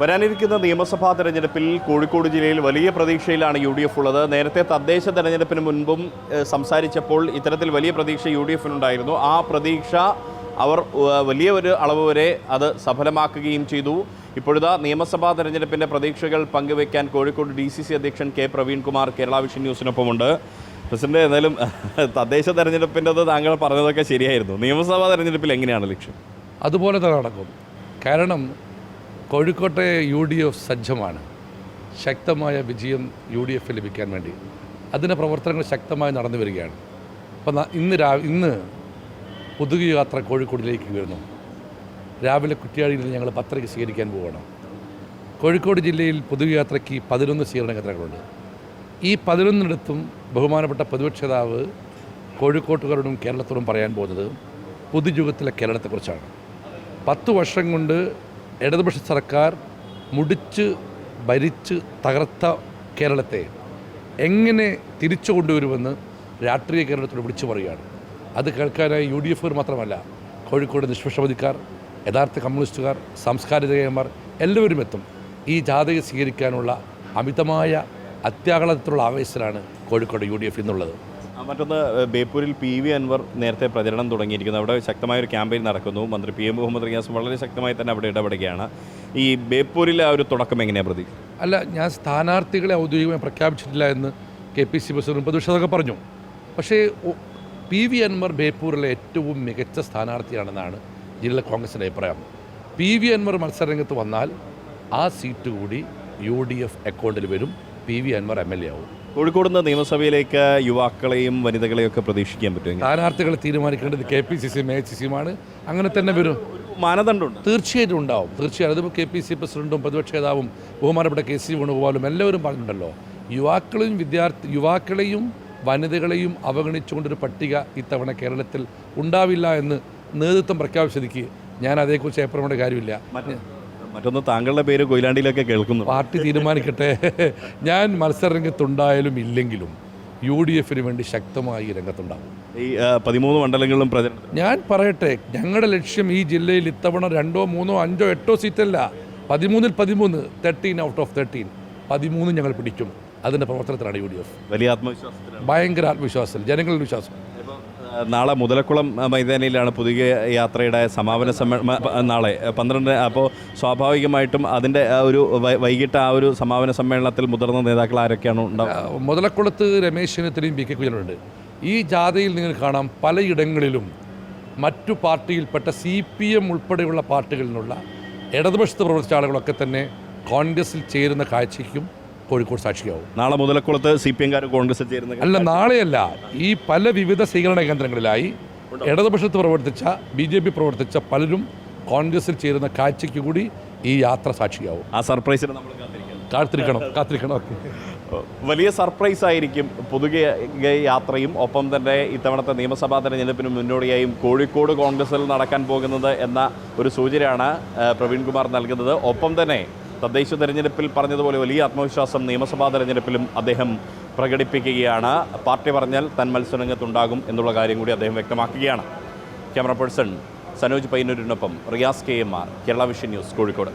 വരാനിരിക്കുന്ന നിയമസഭാ തെരഞ്ഞെടുപ്പിൽ കോഴിക്കോട് ജില്ലയിൽ വലിയ പ്രതീക്ഷയിലാണ് യു ഡി എഫ് ഉള്ളത്. നേരത്തെ തദ്ദേശ തെരഞ്ഞെടുപ്പിന് മുൻപും സംസാരിച്ചപ്പോൾ ഇത്തരത്തിൽ വലിയ പ്രതീക്ഷ യു ഡി എഫിനുണ്ടായിരുന്നു. ആ പ്രതീക്ഷ അവർ വലിയ ഒരു അളവ് വരെ അത് സഫലമാക്കുകയും ചെയ്തു. ഇപ്പോഴത്തെ നിയമസഭാ തെരഞ്ഞെടുപ്പിന്റെ പ്രതീക്ഷകൾ പങ്കുവയ്ക്കാൻ കോഴിക്കോട് ഡി സി സി അധ്യക്ഷൻ കെ പ്രവീൺകുമാർ കേരള വിഷൻ ന്യൂസിനൊപ്പമുണ്ട്. പ്രസിഡന്റ് എന്തായാലും തദ്ദേശ തെരഞ്ഞെടുപ്പിന്റെത് താങ്കൾ പറഞ്ഞതൊക്കെ ശരിയായിരുന്നു. നിയമസഭാ തെരഞ്ഞെടുപ്പിൽ എങ്ങനെയാണ് ലക്ഷ്യം? അതുപോലെ തന്നെ നടക്കും. കാരണം കോഴിക്കോട്ടെ യു ഡി എഫ് സജ്ജമാണ്. ശക്തമായ വിജയം യു ഡി എഫ് ലഭിക്കാൻ വേണ്ടി. അതിന്റെ പ്രവർത്തനങ്ങൾ ശക്തമായി നടന്നു വരികയാണ്. അപ്പം ഇന്ന് രാ ഇന്ന് പൊതുയാത്ര കോഴിക്കോടിലേക്ക് വരുന്നു. രാവിലെ കുറ്റിയാടിയിൽ ഞങ്ങൾ പത്രയ്ക്ക് സ്വീകരിക്കാൻ പോവുകയാണ്. കോഴിക്കോട് ജില്ലയിൽ പൊതുയാത്രയ്ക്ക് പതിനൊന്ന് സ്വീകരണ കേന്ദ്രങ്ങളുണ്ട്. ഈ പതിനൊന്നിടത്തും ബഹുമാനപ്പെട്ട പൊതുപക്ഷേതാവ് കോഴിക്കോട്ടുകാരോടും കേരളത്തോടും പറയാൻ പോകുന്നത് പുതുയുഗത്തിലെ കേരളത്തെക്കുറിച്ചാണ്. പത്ത് വർഷം കൊണ്ട് ഇടതുപക്ഷ സർക്കാർ മുടിച്ച് ഭരിച്ച് തകർത്ത കേരളത്തെ എങ്ങനെ തിരിച്ചു കൊണ്ടുവരുമെന്ന് രാഷ്ട്രീയ കേരളത്തോട് വിളിച്ചു പറയുകയാണ്. അത് കേൾക്കാനായി യു ഡി എഫുകൾ മാത്രമല്ല കോഴിക്കോട് നിഷ്പക്ഷമതിക്കാർ യഥാർത്ഥ കമ്മ്യൂണിസ്റ്റുകാർ സാംസ്കാരികമാർ എല്ലാവരും എത്തും. ഈ ജാഥയെ സ്വീകരിക്കാനുള്ള അമിതമായ അത്യാഹ്ലാദത്തിലുള്ള ആവേശത്തിലാണ് കോഴിക്കോട് യു ഡി എഫ് ഇന്നുള്ളത്. ആ, മറ്റൊന്ന് ബേപ്പൂരിൽ പി വി അൻവർ നേരത്തെ പ്രചരണം തുടങ്ങിയിരിക്കുന്നു. അവിടെ ശക്തമായ ഒരു ക്യാമ്പയിൻ നടക്കുന്നു. മന്ത്രി പി എം മുഹമ്മദ് റിയാസ് വളരെ ശക്തമായി തന്നെ അവിടെ ഇടപെടുകയാണ്. ഈ ബേപ്പൂരിലെ ആ ഒരു തുടക്കം എങ്ങനെയാണ് പ്രതി? അല്ല ഞാൻ സ്ഥാനാർത്ഥികളെ ഔദ്യോഗികമായി പ്രഖ്യാപിച്ചിട്ടില്ല എന്ന് കെ പി സി പ്രസിഡന്റ് പ്രതിഷേധമൊക്കെ പറഞ്ഞു. പക്ഷേ പി വി അൻവർ ബേപ്പൂരിലെ ഏറ്റവും മികച്ച സ്ഥാനാർത്ഥിയാണെന്നാണ് ജില്ലാ കോൺഗ്രസിന്റെ അഭിപ്രായം. പി വി അൻവർ മത്സരരംഗത്ത് വന്നാൽ ആ സീറ്റ് കൂടി യു ഡി എഫ് അക്കൗണ്ടിൽ വരും. P V Anvar M L A ആവും. കോഴിക്കോട് നിന്ന് നിയമസഭയിലേക്ക് യുവാക്കളെയും വനിതകളെയും ഒക്കെ പ്രതീക്ഷിക്കാൻ പറ്റും സ്ഥാനാർത്ഥികളെ തീരുമാനിക്കേണ്ടത് കെ പി സി സിയും എ സി സിയുമാണ് അങ്ങനെ തന്നെ വരും. മാനദണ്ഡമുണ്ട്. തീർച്ചയായിട്ടും ഉണ്ടാവും. തീർച്ചയായും. അതിപ്പോൾ കെ പി സി പ്രസിഡന്റും പ്രതിപക്ഷ നേതാവും ബഹുമാനപ്പെട്ട കെ സി വേണുഗോപാലും എല്ലാവരും പറഞ്ഞിട്ടുണ്ടല്ലോ യുവാക്കളെയും വിദ്യാർത്ഥി യുവാക്കളെയും വനിതകളെയും അവഗണിച്ചുകൊണ്ടൊരു പട്ടിക ഇത്തവണ കേരളത്തിൽ ഉണ്ടാവില്ല എന്ന് നേതൃത്വം പ്രഖ്യാപിച്ചതിക്ക് ഞാൻ അതേക്കുറിച്ച് ഏപ്രമേണ്ട കാര്യമില്ല. മറ്റൊന്ന് താങ്കളുടെ പേര് കൊയിലാണ്ടിയിലൊക്കെ കേൾക്കുന്നു പാർട്ടി തീരുമാനിക്കട്ടെ. ഞാൻ മത്സരരംഗത്തുണ്ടായാലും ഇല്ലെങ്കിലും യു ഡി എഫിന് വേണ്ടി ശക്തമായി രംഗത്തുണ്ടാകും ഈ പതിമൂന്ന് മണ്ഡലങ്ങളിലും പ്രചരണം. ഞാൻ പറയട്ടെ ഞങ്ങളുടെ ലക്ഷ്യം ഈ ജില്ലയിൽ ഇത്തവണ രണ്ടോ മൂന്നോ അഞ്ചോ എട്ടോ സീറ്റല്ല. പതിമൂന്നിൽ പതിമൂന്ന് തേർട്ടീൻ ഔട്ട് ഓഫ് തേർട്ടീൻ പതിമൂന്ന് ഞങ്ങൾ പിടിക്കും. അതിന്റെ പ്രവർത്തനത്തിലാണ് യു ഡി എഫ്. വലിയ ആത്മവിശ്വാസം ഭയങ്കര ആത്മവിശ്വാസം ജനങ്ങളുടെ വിശ്വാസം. നാളെ മുതലക്കുളം മൈതാനിയിലാണ് പുതിയ യാത്രയുടെ സമാപന സമ്മേളനം നാളെ പന്ത്രണ്ട് അപ്പോൾ സ്വാഭാവികമായിട്ടും അതിന്റെ ഒരു വൈകിട്ട് ആ ഒരു സമാപന സമ്മേളനത്തിൽ മുതിർന്ന നേതാക്കൾ ആരൊക്കെയാണ് ഉണ്ടാവുക മുതലക്കുളത്ത് രമേശ് ചെന്നിത്തലയും ബി കെ കുഞ്ഞുണ്ട് ഈ ജാഥയിൽ നിങ്ങൾ കാണാം പലയിടങ്ങളിലും മറ്റു പാർട്ടിയിൽപ്പെട്ട സി പി എം ഉൾപ്പെടെയുള്ള പാർട്ടികളിലുള്ള ഇടതുപക്ഷത്ത് പ്രവർത്തിച്ച ആളുകളൊക്കെ തന്നെ കോൺഗ്രസിൽ ചേരുന്ന കാഴ്ചയ്ക്കും കോഴിക്കോട് സാക്ഷിയാവും. നാളെ മുതലക്കുളത്ത് സി പി എംകാർ കോൺഗ്രസ് ചേരുന്ന അല്ല നാളെയല്ല. ഈ പല വിവിധ സ്വീകരണ കേന്ദ്രങ്ങളിലായി ഇടതുപക്ഷത്ത് പ്രവർത്തിച്ച ബി ജെ പി പ്രവർത്തിച്ച പലരും കോൺഗ്രസിൽ ചേരുന്ന കാഴ്ചയ്ക്ക് കൂടി ഈ യാത്ര സാക്ഷിയാവും. ആ സർപ്രൈസിന് നമ്മൾ കാത്തിരിക്കണം. കാത്തിരിക്കണം വലിയ സർപ്രൈസ് ആയിരിക്കും പുതുകെ യാത്രയും ഒപ്പം തന്നെ ഇത്തവണത്തെ നിയമസഭാ തെരഞ്ഞെടുപ്പിന് മുന്നോടിയായും കോഴിക്കോട് കോൺഗ്രസിൽ നടക്കാൻ പോകുന്നത് എന്ന ഒരു സൂചനയാണ് പ്രവീൺകുമാർ നൽകുന്നത്. ഒപ്പം തന്നെ തദ്ദേശ തെരഞ്ഞെടുപ്പിൽ പറഞ്ഞതുപോലെ വലിയ ആത്മവിശ്വാസം നിയമസഭാ തെരഞ്ഞെടുപ്പിലും അദ്ദേഹം പ്രകടിപ്പിക്കുകയാണ്. പാർട്ടി പറഞ്ഞാൽ തൻ മത്സരരംഗത്തുണ്ടാകും എന്നുള്ള കാര്യം കൂടി അദ്ദേഹം വ്യക്തമാക്കുകയാണ്. Camera person Sanoj പൈനൂരിനൊപ്പം Riyas K M R Kerala vision news Kozhikode.